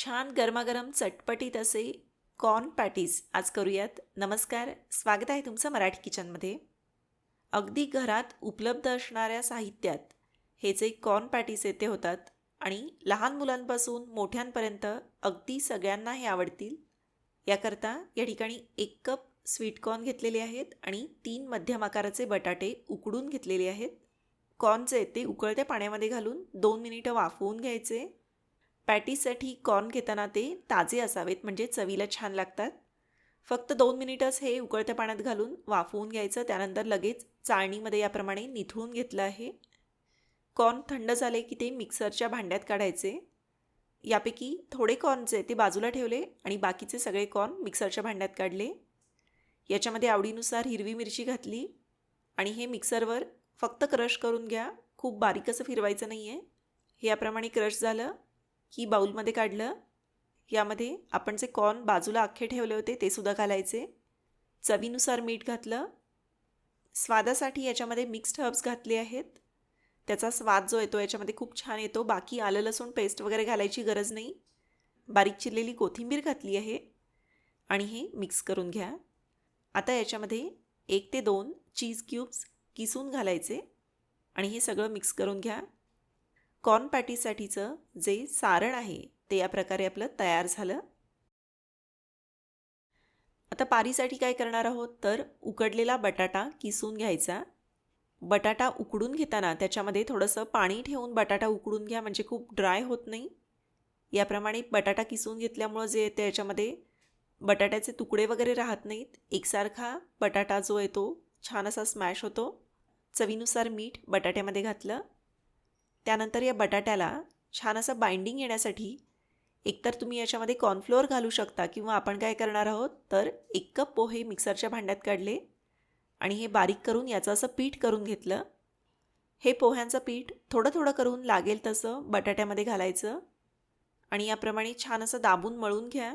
छान गरमागरम चटपटीत असे कॉर्न पॅटीज आज करूयात. नमस्कार स्वागत आहे तुमचं मराठी किचनमध्ये. अगदी घरात उपलब्ध असणाऱ्या साहित्यात हे जे कॉर्न पॅटीस येते होतात आणि लहान मुलांपासून मोठ्यांपर्यंत अगदी सगळ्यांना हे आवडतील. याकरता या ठिकाणी एक कप स्वीटकॉर्न घेतलेले आहेत आणि तीन मध्यम आकाराचे बटाटे उकडून घेतलेले आहेत. कॉर्नचे ते उकळत्या पाण्यामध्ये घालून दोन मिनिटं वाफवून घ्यायचे. पॅटीसाठी कॉर्न घेताना ते ताजे असावेत म्हणजे चवीला छान लागतात. फक्त दोन मिनिटच हे उकळत्या पाण्यात घालून वाफवून घ्यायचं त्यानंतर लगेच चाळणीमध्ये याप्रमाणे निथळून घेतलं आहे. कॉर्न थंड झाले की ते मिक्सरच्या भांड्यात काढायचे. यापैकी थोडे कॉर्नचे ते बाजूला ठेवले आणि बाकीचे सगळे कॉर्न मिक्सरच्या भांड्यात काढले. याच्यामध्ये आवडीनुसार हिरवी मिरची घातली आणि हे मिक्सरवर फक्त क्रश करून घ्या खूप बारीक असं फिरवायचं नाही आहे हे याप्रमाणे क्रश झालं. की बाऊलमध्ये काढलं. यामध्ये आपण जे कॉर्न बाजूला अख्खे ठेवले होते ते सुद्धा घालायचे. चवीनुसार मीठ घातलं. स्वादासाठी याच्यामध्ये मिक्स्ड हर्ब्स घातले आहेत. त्याचा स्वाद जो येतो याच्यामध्ये खूप छान येतो. बाकी आलं लसूण पेस्ट वगैरे घालायची गरज नाही. बारीक चिरलेली कोथिंबीर घातली आहे. आणि हे मिक्स करून घ्या. आता याच्यामध्ये एक ते दोन चीज क्यूब्स किसून घालायचे. आणि हे सगळं मिक्स करून घ्या. कॉर्न पॅटीसाठीचं जे सारण आहे ते या प्रकारे आपलं तयार झालं. आता पारीसाठी काय करणार आहोत? तर उकडलेला बटाटा किसून घ्यायचा. बटाटा उकडून घेताना त्याच्यामध्ये थोडंसं पाणी ठेवून बटाटा उकडून घ्या म्हणजे खूप ड्राय होत नाही. याप्रमाणे बटाटा किसून घेतल्यामुळं जे त्याच्यामध्ये बटाट्याचे तुकडे वगैरे राहत नाहीत. एकसारखा बटाटा जो येतो छान असा स्मॅश होतो. चवीनुसार मीठ बटाट्यामध्ये घातलं. त्यानंतर या बटाट्याला छान असं बाइंडिंग येण्यासाठी एकतर तुम्ही याच्यामध्ये कॉर्नफ्लोअर घालू शकता किंवा आपण काय करणार आहोत तर एक कप पोहे मिक्सरच्या भांड्यात काढले आणि हे बारीक करून याचं असं पीठ करून घेतलं. हे पोह्यांचं पीठ थोडं थोडं करून लागेल तसं बटाट्यामध्ये घालायचं आणि याप्रमाणे छान असं दाबून मळून घ्या.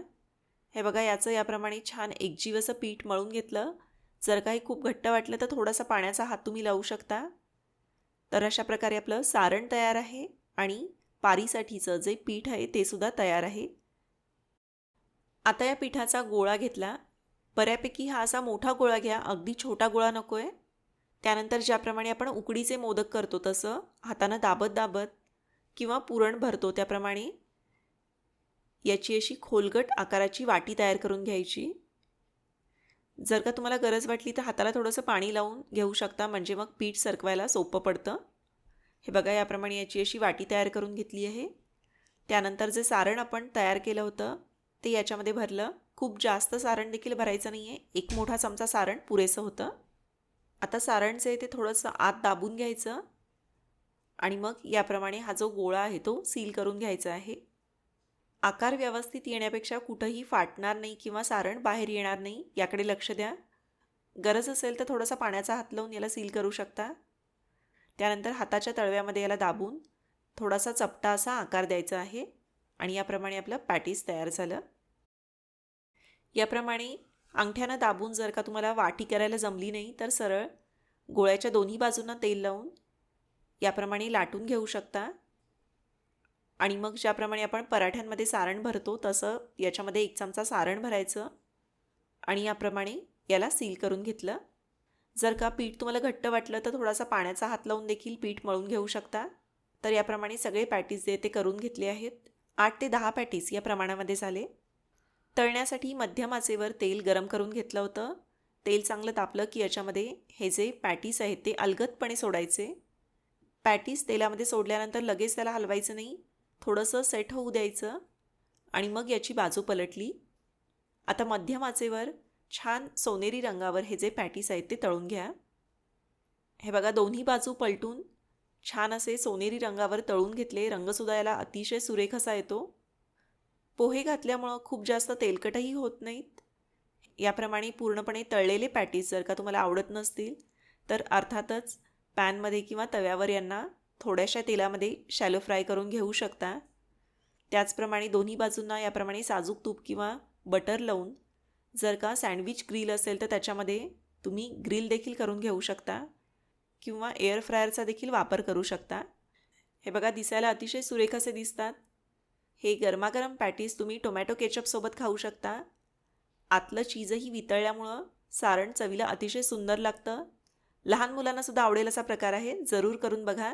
हे बघा याचं याप्रमाणे छान एकजीव असं पीठ मळून घेतलं. जर काही खूप घट्ट वाटलं तर थोडासा पाण्याचा हात तुम्ही लावू शकता. तर अशा प्रकारे आपलं सारण तयार आहे आणि पारीसाठीचं जे पीठ आहे ते सुद्धा तयार आहे. आता या पिठाचा गोळा घेतला. बऱ्यापैकी हा असा मोठा गोळा घ्या अगदी छोटा गोळा नको आहे त्यानंतर ज्याप्रमाणे आपण उकडीचे मोदक करतो तसं हातानं दाबत दाबत किंवा पुरण भरतो त्याप्रमाणे याची अशी खोलगट आकाराची वाटी तयार करून घ्यायची. जर का तुम्हाला गरज वाटली तर हाताला थोडंसं पाणी लावून घेऊ शकता म्हणजे मग पीठ सरकवायला सोपं पडतं. हे बघा याप्रमाणे याची अशी वाटी तयार करून घेतली आहे. त्यानंतर जे सारण आपण तयार केलं होतं ते याच्यामध्ये भरलं. खूप जास्त सारण देखील भरायचं नाही आहे एक मोठा चमचा सारण पुरेसं होतं. आता सारण जे ते थोडंसं आत दाबून घ्यायचं. आणि मग याप्रमाणे हा जो गोळा आहे तो सील करून घ्यायचा आहे. आकार व्यवस्थित येण्यापेक्षा कुठंही फाटणार नाही किंवा सारण बाहेर येणार नाही याकडे लक्ष द्या. गरज असेल तर थोडासा पाण्याचा हात लावून याला सील करू शकता. त्यानंतर हाताच्या तळव्यामध्ये याला दाबून थोडासा चपटा असा आकार द्यायचा आहे आणि याप्रमाणे आपलं पॅटीस तयार झालं. याप्रमाणे अंगठ्यानं दाबून जर का तुम्हाला वाटी करायला जमली नाही तर सरळ गोळ्याच्या दोन्ही बाजूंना तेल लावून याप्रमाणे लाटून घेऊ शकता. आणि मग ज्याप्रमाणे आपण पराठ्यांमध्ये सारण भरतो तसं याच्यामध्ये एक चमचा सारण भरायचं आणि याप्रमाणे याला सील करून घेतलं. जर का पीठ तुम्हाला घट्ट वाटलं तर थोडासा पाण्याचा हात लावून देखील पीठ मळून घेऊ शकता. तर याप्रमाणे सगळे पॅटीस जे ते करून घेतले आहेत. आठ ते दहा पॅटीस या प्रमाणामध्ये झाले. तळण्यासाठी मध्यम आचेवर तेल गरम करून घेतलं होतं. तेल चांगलं तापलं की याच्यामध्ये हे जे पॅटीस आहेत ते अलगदपणे सोडायचे. पॅटीस तेलामध्ये सोडल्यानंतर लगेच त्याला हलवायचं नाही. थोडंसं सेट होऊ द्यायचं आणि मग याची बाजू पलटली. आता मध्यम आचेवर छान सोनेरी रंगावर हे जे पॅटीस आहेत ते तळून घ्या. हे बघा दोन्ही बाजू पलटून छान असे सोनेरी रंगावर तळून घेतले. रंगसुद्धा याला अतिशय सुरेख असा येतो. पोहे घातल्यामुळं खूप जास्त तेलकटही होत नाहीत. याप्रमाणे पूर्णपणे तळलेले पॅटीस जर का तुम्हाला आवडत नसतील तर अर्थातच पॅनमध्ये किंवा तव्यावर यांना थोड्याशा तेलामध्ये शॅलो फ्राय करून घेऊ शकता. त्याचप्रमाणे दोन्ही बाजूंना याप्रमाणे साजूक तूप किंवा बटर लावून जर का सँडविच ग्रिल असेल तर त्याच्यामध्ये तुम्ही ग्रिल देखील करून घेऊ शकता किंवा एअर फ्रायरचा देखील वापर करू शकता. हे बघा दिसायला अतिशय सुरेख असे दिसतात. हे गरमागरम पॅटीस तुम्ही टोमॅटो केचपसोबत खाऊ शकता. आतलं चीजही वितळल्यामुळं सारण चवीला अतिशय सुंदर लागतं. लहान मुलांनासुद्धा आवडेल असा प्रकार आहे. जरूर करून बघा.